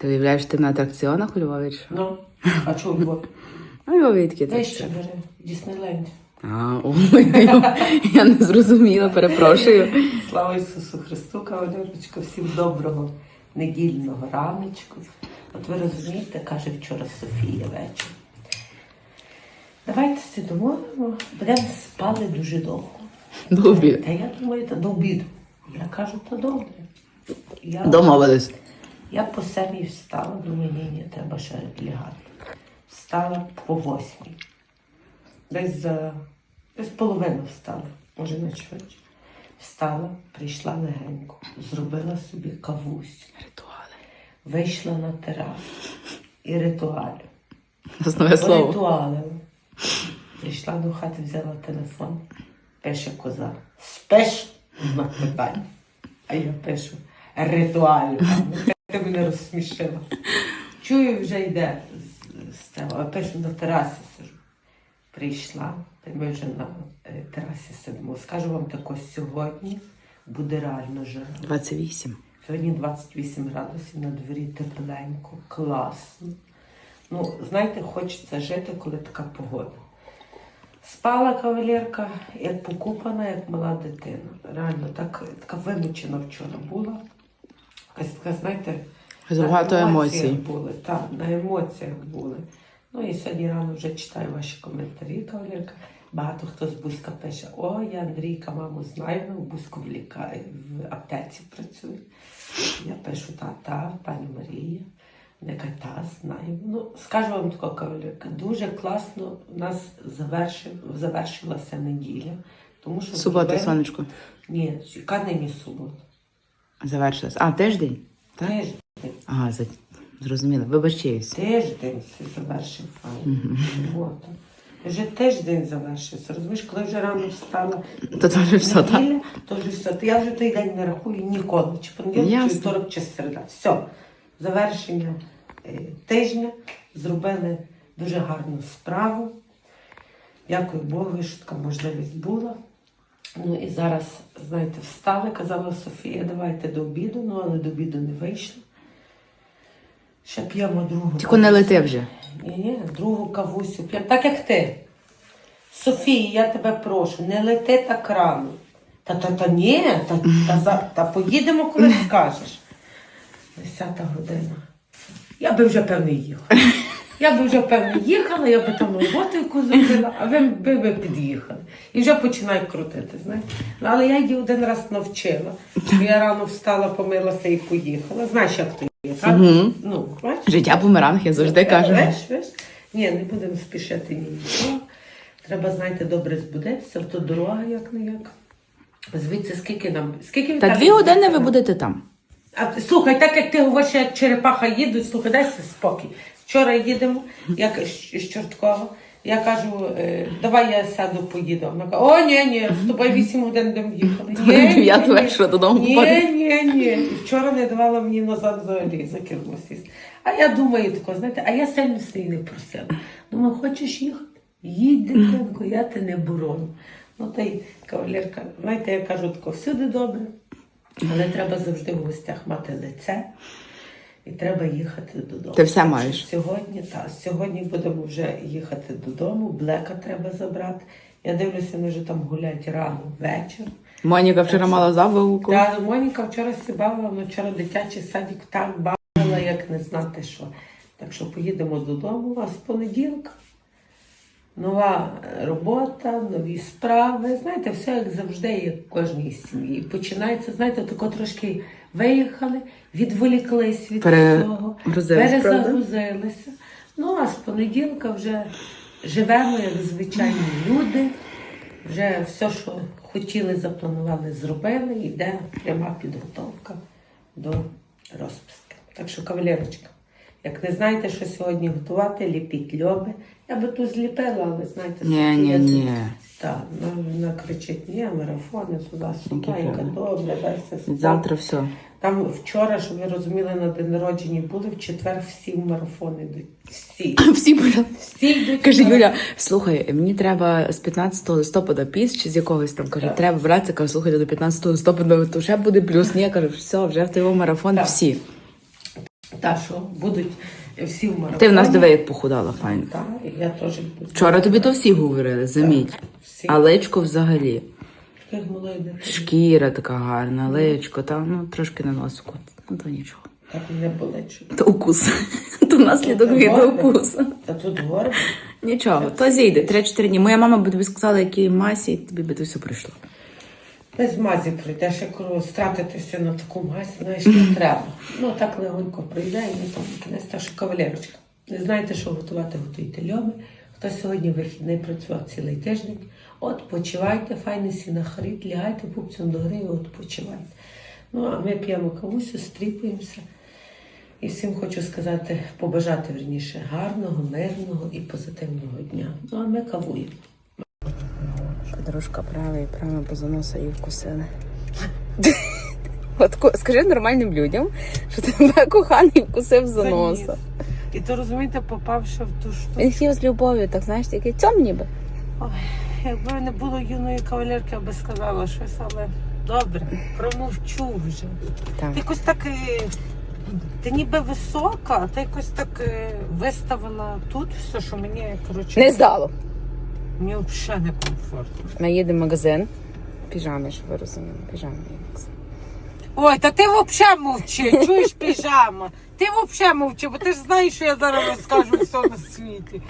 Ти уявляєш, ти на атракціонах у Львові? чи що? Ну, а чого Львов? А у Львові такі Вище атракціони. бери, Діснейленд. А, ой, я не зрозуміла, перепрошую. Слава Ісусу Христу, кавалерочка, всім доброго недільного раночку. От ви розумієте, каже вчора Софія вечір. Давайте си домовимо, будемо спали дуже довго. Добрі. Та я думаю, та до обіду. Я кажу, то добре. Я, Домовились. Я по семій встала, думаю, ні, ні, треба ще лягати. Встала по восьмій. Десь за десь половину встала, може не швидше. Встала, прийшла легенько, зробила собі кавусь, Ритуали. вийшла на терасу і ритуалю. Поритуалила. Прийшла до хати, взяла телефон, пише коза. Спиш? На питання. А я пишу ритуалю. Ти мене розсмішила. Чую, вже йде з- того, пишу на терасі сижу. Прийшла, та ми вже на е, терасі сидимо. Скажу вам тако, сьогодні буде реально жара. 28. Сьогодні 28 градусів на дворі тепленько, класно. Ну, знаєте, хочеться жити, коли така погода. Спала кавалерка, як покупана, як мала дитина. Реально, так, така вимучена вчора була. Якась така, знаєте, Багато емоцій. були. Так, на емоціях були. Ну і сьогодні рано вже читаю ваші коментарі, кавалерка. Багато хто з Бузька пише: О, я Андрійка, маму знаю, в Бузьку в, ліка... в аптеці працює. Я пишу, та, та, пані Марія. Кажуть, та, знаю. Ну, скажу вам тако, кавалерка, дуже класно у нас завершив, завершилася неділя. Тому що Субота, сонечко. Ні, яка нині субота? Завершилась. А, тиждень? Так? Тиждень. Ага, за... зрозуміла. Вибачаюсь. Тиждень це завершив файл. Субота. Вже тиждень завершився. Розумієш, коли вже рано встала То це вже все, так? неділя, то вже все. То я вже той день не рахую ніколи. Чи понеділок, чи Ясно. вівторок, чи середа. Все. Завершення е, тижня. Зробили дуже гарну справу. Дякую Богу, що така можливість була. Ну і зараз, знаєте, встали, казала Софія, давайте до обіду, ну але до обіду не вийшло. Ще п'ємо другу. Тільки не лети вже. Ні, ні, другу кавусю п'ємо. Так як ти. Софія, я тебе прошу, не лети так рано. Та та та ні, та, та, за- та поїдемо, коли скажеш. Десята година. Я би вже певно їхала. Я би вже певно їхала, я би там роботу яку зробила, а ви би, би під'їхали. І вже починаю крутити, знаєте. Ну, але я її один раз навчила. Я рано встала, помилася і поїхала. Знаєш, як то є, так? Мгм. Ну, бачиш? Життя бумеранг, я завжди кажу. Веш, веш? Ні, не будемо спішити ні нічого. Треба, знаєте, добре збудитися, то дорога як не як. Звідси скільки нам? Скільки Та дві години ви будете там. А слухай, так як ти говориш, як черепаха їдуть, слухай, дай спокій. Вчора їдемо, як з Чорткова. Я кажу, е, давай я сяду, поїду. Вона каже, о, ні, ні, з тобою 8 годин будемо їхати. Ні, ні, Дев'ята ні. додому Ні, ні, ні. Вчора не давала мені назад взагалі за кермо сісти. А я думаю тако, знаєте, а я сильно свій не просила. Думаю, хочеш їхати? Їдь, дитинко, я тебе не бороню. Ну та й кавалерка, знаєте, я кажу тако, всюди добре, але треба завжди в гостях мати лице. І треба їхати додому. Ти все маєш. Сьогодні, так, сьогодні будемо вже їхати додому, блека треба забрати. Я дивлюся, вони вже там гулять рано вечір. Моніка вчора мала завилку. Та Моніка вчора сібала, вона вчора дитячий садик так бавила, як не знати що. Так що поїдемо додому, а з понеділка. Нова робота, нові справи. Знаєте, все як завжди, як в кожній сім'ї. Починається, знаєте, тако трошки виїхали, відволіклись від Перегрузились, правда? перезагрузилися. Ну, а з понеділка вже живемо як звичайні люди. Вже все, що хотіли, запланували, зробили. Йде пряма підготовка до розписки. Так що, кавалерочка, як не знаєте, що сьогодні готувати, ліпіть льоби. Я би тут зліпила, але знаєте, Ні, ні, ні. Так, вона, кричить, ні, марафони, туди-сюди, Які яка добре, дай все спокій». Завтра все. Там вчора, щоб ви розуміли, на день народження були, в четвер всі в марафони йдуть. Всі. Всі поряд. Всі йдуть. Каже в. Юля, слухай, мені треба з 15 листопада піс чи з якогось там каже, Так. треба братися. Кажу, слухайте, до 15 листопада то вже буде плюс. Ні, я кажу, все, вже в той марафон Так. всі. Та що, будуть всі в марафоні. Ти в нас диви, як похудала, файно. Так, я теж буду. Вчора тобі то всі говорили, заміть. Всі. А личко взагалі. Шкіра така гарна, личко, та ну трошки на носику. Ну то нічого. Так не болить. То укус. То наслідок від укусу. Та тут горб. Нічого, то зійде 3-4 дні. Моя мама би тобі сказала, які масі, і тобі би то все прийшло. Без мазі прийдеш, як стратитися на таку мазь, знаєш, не треба. Ну так легонько прийде і не там кінець та що кавалерочка. Не знаєте, що готувати, готуйте льоми. Хто сьогодні вихідний працював цілий тиждень, от почивайте, файний сі на хрит, лягайте пупцем до гри і от почивайте. Ну, а ми п'ємо кавусю, стріпуємося. І всім хочу сказати, побажати верніше гарного, мирного і позитивного дня. Ну, а ми кавуємо. Подружка права і прямо поза носа її вкусили. От скажи нормальним людям, що тебе коханий вкусив за носа. І то розумієте, попавши в ту штуку. Він хотів з любов'ю, так знаєш, такий цьом ніби. Ой, якби не було юної кавалерки, я би сказала щось, але добре, промовчу вже. Так. Ти якось так. е, Ти ніби висока, а ти якось так е, виставила тут все, що мені, коротше, Не здало. Мені взагалі не комфортно. Ми їдемо в магазин. Піжами, щоб ви розуміли. Піжами. Ой, та ти взагалі мовчи, чуєш піжама. Ти взагалі мовчи, бо ти ж знаєш, що я зараз розкажу все на світі.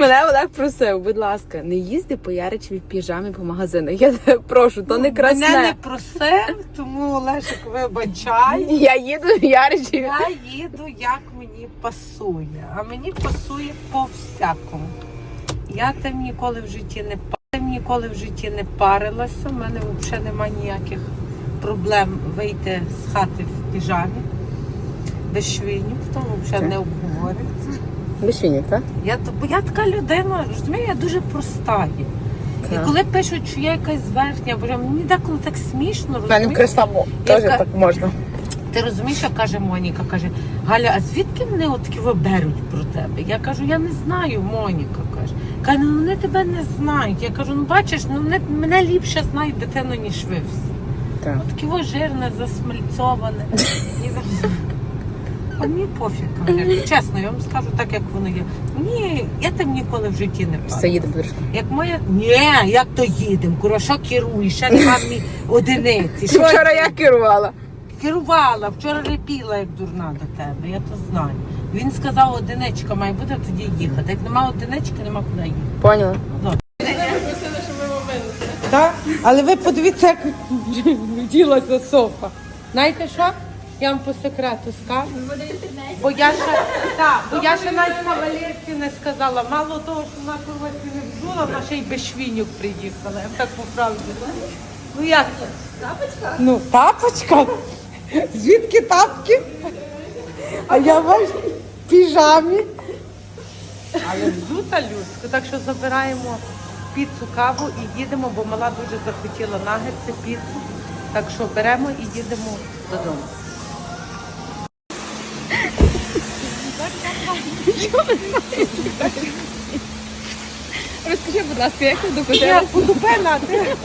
Мене Олег просив, будь ласка, не їзди по Яричеві в піжамі по магазинах. Я тебе прошу, то не красне. Мене не просив, тому Олешик вибачай. Я їду в Яричеві. Я їду, як мені пасує. А мені пасує по всякому. Я тим ніколи в житті не тим ніколи в житті не парилася. У мене взагалі немає ніяких проблем вийти з хати в піжамі. Без швінів, тому взагалі не обговорюється. Вишенік, так? Я, бо я така людина, розумію, я дуже проста є. Так. І коли пишуть, що я якась зверхня, бо мені деколи так смішно, У мене в розумієш? Теж так можна. Ти розумієш, що каже Моніка? Каже, Галя, а звідки вони отакі беруть про тебе? Я кажу, я не знаю, Моніка каже. Ну вони тебе не знають. Я кажу, ну бачиш, ну вони мене ліпше знають дитину, ніж ви всі. Так. От таке жирне, засмальцоване. І А мені пофіг, кавалерка. чесно, я вам скажу так, як воно є. Ні, я там ніколи в житті не Все, падаю. їдемо подружка. Як моя. Ні, як то їдемо? Кура, що керуєш? Ще нема мені одиниці. Що Вчора я керувала. Керувала, вчора репіла, як дурна до тебе, я то знаю. Він сказав, одиничка має бути, тоді їхати. Як нема одинички, нема куди їхати. Поняла? Так, але ви подивіться, як вділася софа. Знаєте що? Я вам по секрету скажу. Бо я ще, так, бо я ще навіть кавалерці не сказала. Мало того, що вона когось не взула, вона ще й без швінюк приїхала. Я б так по правді. Ну як? Тапочка? Ну, тапочка. Звідки тапки? А я бачу піжамі. Але взута людська, так що забираємо піцу каву і їдемо, бо мала дуже захотіла нагетси, піцу. Так що беремо і їдемо додому. Розкажи, будь ласка, як ти Я докотила? буду пена, ти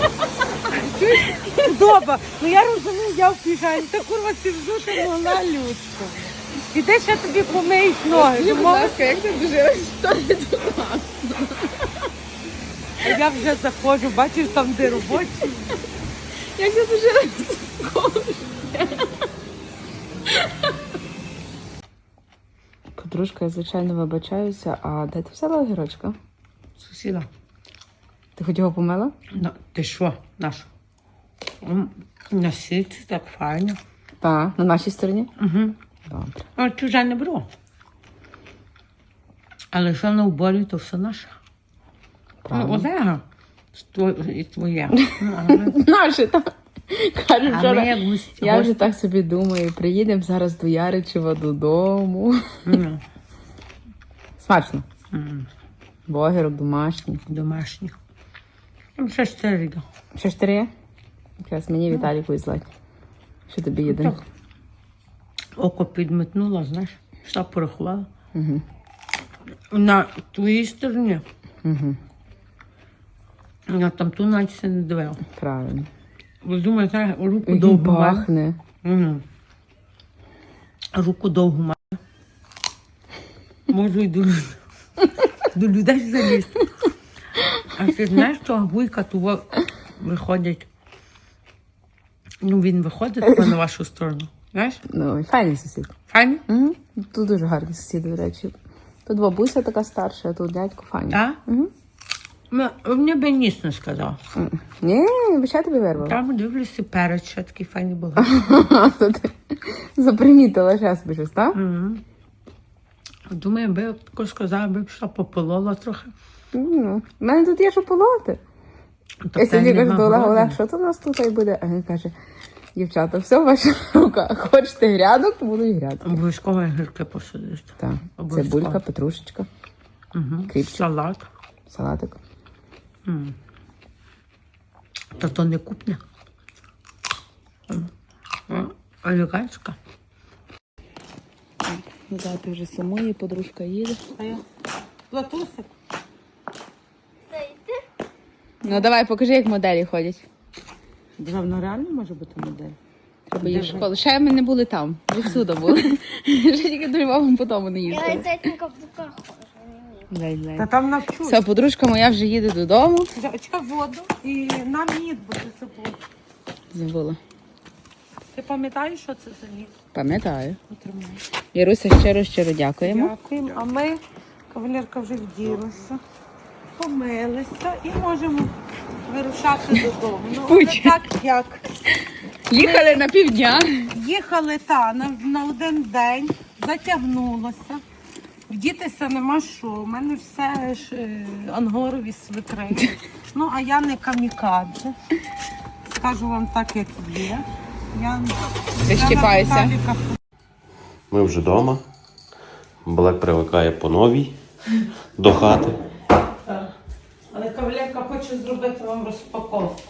чуєш? Худоба. Ну я розумію, я в піжамі. Та курва ти взута мала людська. Іди ще тобі помиють ноги. Скажи, будь ласка, як ти дожила історію до нас? А я вже заходжу, бачиш там, де робочі. Як ти дожила? Подружка, я звичайно вибачаюся, а де ти взяла огірочка? Сусіда. Ти хоч його помила? Ну, ти що, наш? На сіті так файно. Так, на нашій стороні. Угу. Добре. А чуже не беру. Але що на уборі, то все наше. Ну, Правильно. Олега і твоє. Ну, але- Наші, так. Кажу, А вчора. як гості. Я вже так собі думаю, приїдемо зараз до Яричева додому. Ну, Смачно. м, Богерок домашній. Домашніх. Там ще чотири. да. Що ж? Якраз мені Віталіку і злать. Що тобі їде? Так. Око підметнула, знаєш, все порахувала. Угу. На твоїй стороні. Угу. Я там ту се не дивила. Правильно. Ви думаєте, знаєш, руку Який довгу маю. пахне. Мгм. Руку довгу маю. можу і до, до людей залізти. А ти знаєш, що вуйка того виходить. Ну, він виходить на вашу сторону. Знаєш? Ну, і файний сусід. Файний? Угу. Тут дуже гарні сусіди, до речі. Тут бабуся така старша, а тут дядько файний. Так? Угу. Мені би ніс не сказав. Ні, бача тобі вирвала. Там дивлюся перець, що такий файний був. Запримітила час би щось, так? Мгм. Думаю, би тако сказала, би пішла пополола трохи. Ну, в мене тут є що полоти. Я сьогодні кажу до Олега. Олег, що це у нас тут і буде? А він каже, дівчата, все в ваших руках. Хочете грядок, то будуть грядки. Обов'язково гірки посадити. Так, Обов'язково. цибулька, петрушечка, Угу. Кріпчик. Салат. салатик. М. Та то не купня. Елегантська. Зати вже сумує, подружка їде. Платусик. Ну давай, покажи, як моделі ходять. Державно реально може бути модель? Треба їх в школу. Ще ми не були там, відсюди були. Ще тільки до Львова по тому не Я їздили. летать на каблуках хожу. Лей-лей. Та там навчусь. Все, подружка моя вже їде додому. Дочка воду і нам мід буде собою. Забула. Ти пам'ятаєш, що це за мід? Пам'ятаю. Отримай. Іруся щиро щиро дякуємо. Дякуємо. А ми, кавалерка вже вділася, помилися і можемо вирушати додому. Ну, але Путь. так як Їхали на півдня. їхали та, на, на один день, затягнулося. Вдітися нема що. У мене все ж е, ангорові свитри. Ну, а я не камікадзе. Скажу вам так, як є. Я, Ти я на Віталіка Ми вже вдома. Блек привикає по новій до хати. Хоче зробити вам розпаковку.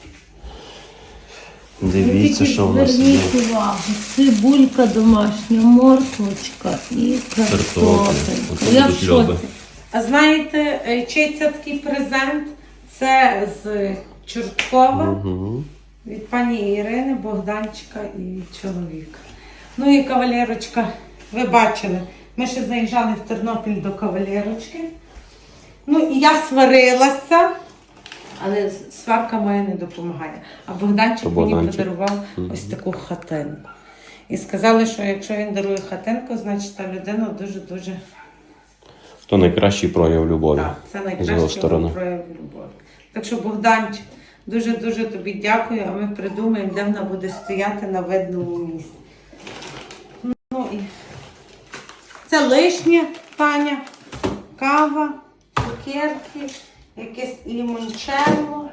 Дивіться, що в нас є. Зверніть увагу, цибулька домашня, морквочка і Картопля. Я в будуть льоби. шоці. А знаєте, е, чий це такий презент? Це з Чорткова Угу. від пані Ірини, Богданчика і чоловіка. Ну і кавалерочка, ви бачили, ми ще заїжджали в Тернопіль до кавалерочки. Ну і я сварилася, але сварка моя не допомагає. А Богданчик То мені Богданчик. подарував ось таку хатинку. І сказали, що якщо він дарує хатинку, значить та людина дуже-дуже То найкращий прояв любові так, це сторони. прояв любові. Так що, Богданчик, дуже-дуже тобі дякую, а ми придумаємо, де вона буде стояти на видному місці. Ну і це лишнє, Таня, кава, цукерки, якесь лімончелло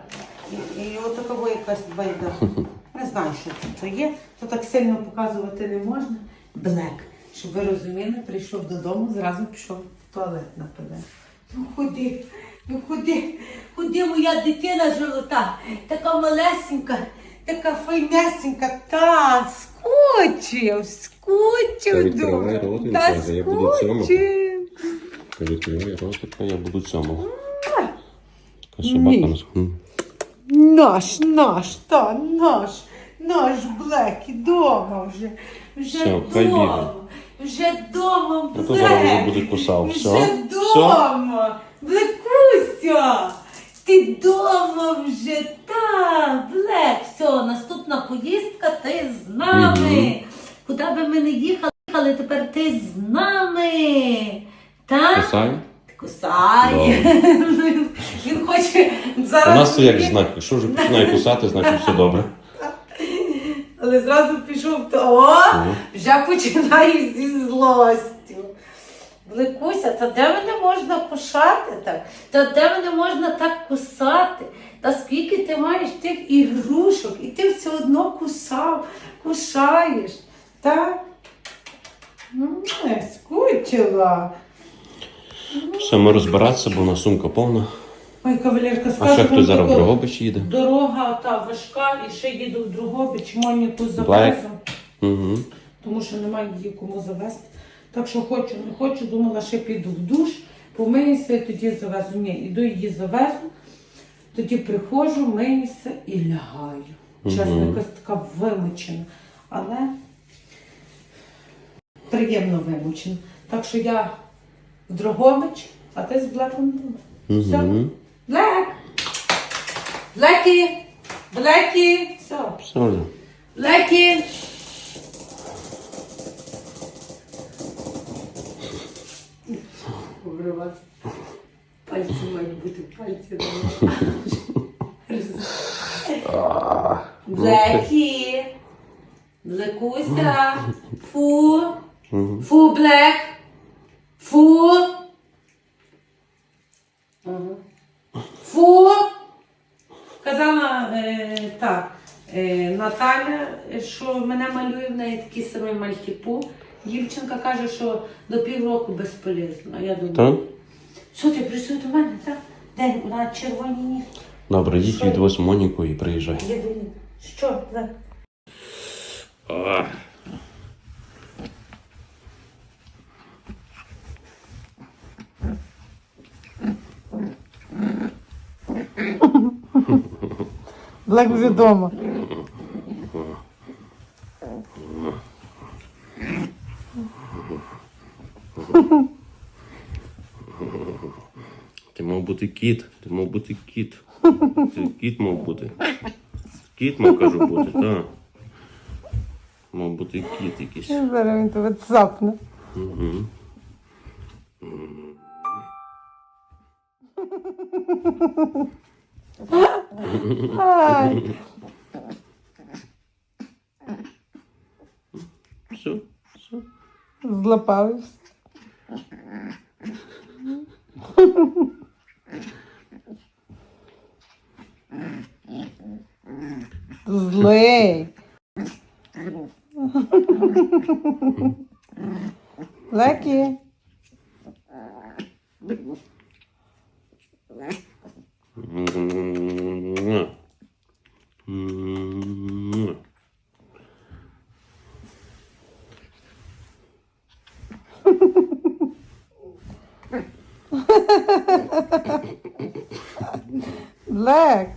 і, і отакова якась байда. Не знаю, що це є. То так сильно показувати не можна. Блек. Щоб ви розуміли, прийшов додому, зразу пішов в туалет нападе. Ну ходи, ну ходи, ходи, моя дитина золота, така малесенька, така файнесенька, та скучив, скучив. Та відкривай я буду. Відкривай ротика, я буду цьому. Собака нас. Наш, наш, та наш, наш Блекі дома вже. Вже Все, хай дома. Вже дома, А то зараз вже Блек. буде кусав. Вже Все? дома. Блекуся. Ти дома вже, та, Блек. Все, наступна поїздка, ти з нами. Куди би ми не їхали, їхали, тепер ти з нами. Так? Кусай? Кусає. Він хоче У нас то як знак, якщо вже починає кусати, значить все добре. Але зразу пішов то о, вже починає зі злостю. Бликуся, та де мене можна кушати так? Та де мене можна так кусати? Та скільки ти маєш тих ігрушок, і ти все одно кусав, кусаєш. Так? Ну, не скучила. Все, ми розбиратися, бо у нас сумка повна. Ой, кавалерка, А скажу ще вам хтось зараз в Дрогобич їде. Дорога та важка, і ще їду в Другобич, Моніку завезу. Угу. тому що немає її кому завести. Так що хочу, не хочу, думала, ще піду в душ, помиюся і тоді завезу. Ні, іду її завезу, тоді приходжу, миюся і лягаю. Чесно, якась така вимучена. Але приємно вимучена. Так що я Дрогобич, а ти з Блеком. Все. Угу. Блек! Блекі! Блекі! Все. Все. Блекі! Обривати. Пальці мають бути пальці. Блекі! Блекуся! Фу! Фу, Блек! Фу! Ага. Фу! Казала е, так, е, Наталя, що мене малює в неї такий самий мальтіпу. Дівчинка каже, що до півроку безполезно. А я думаю, Так? що ти прийшов до мене, так? Де на червоні ніг? Добре, їдь Що? відвозь Моніку і приїжджай. Я думаю, що? Так. А. Блек вже вдома. Ти мав бути кіт, ти мав бути кіт. Ти кіт мав бути. Кіт мав кажу бути, так. Мав бути кіт якийсь. Зараз він тебе цапне. Угу. Ай, Все, все. злапався. Злий. Лекі. Блек.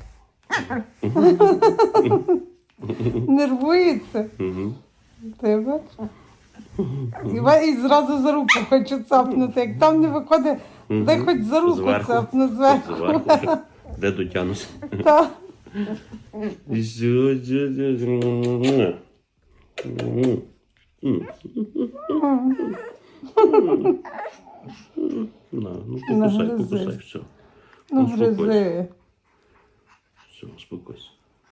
Нервується. Бачиш? І зразу за руку хочу цапнути. Як там не виходить, дай хоч за руку цапну зверху. Де дотянусь? Та. Все, все, все. Муа. Муа. На, ну покусай, покусай, все. Ну, успокойся. гризи. Все, успокойся.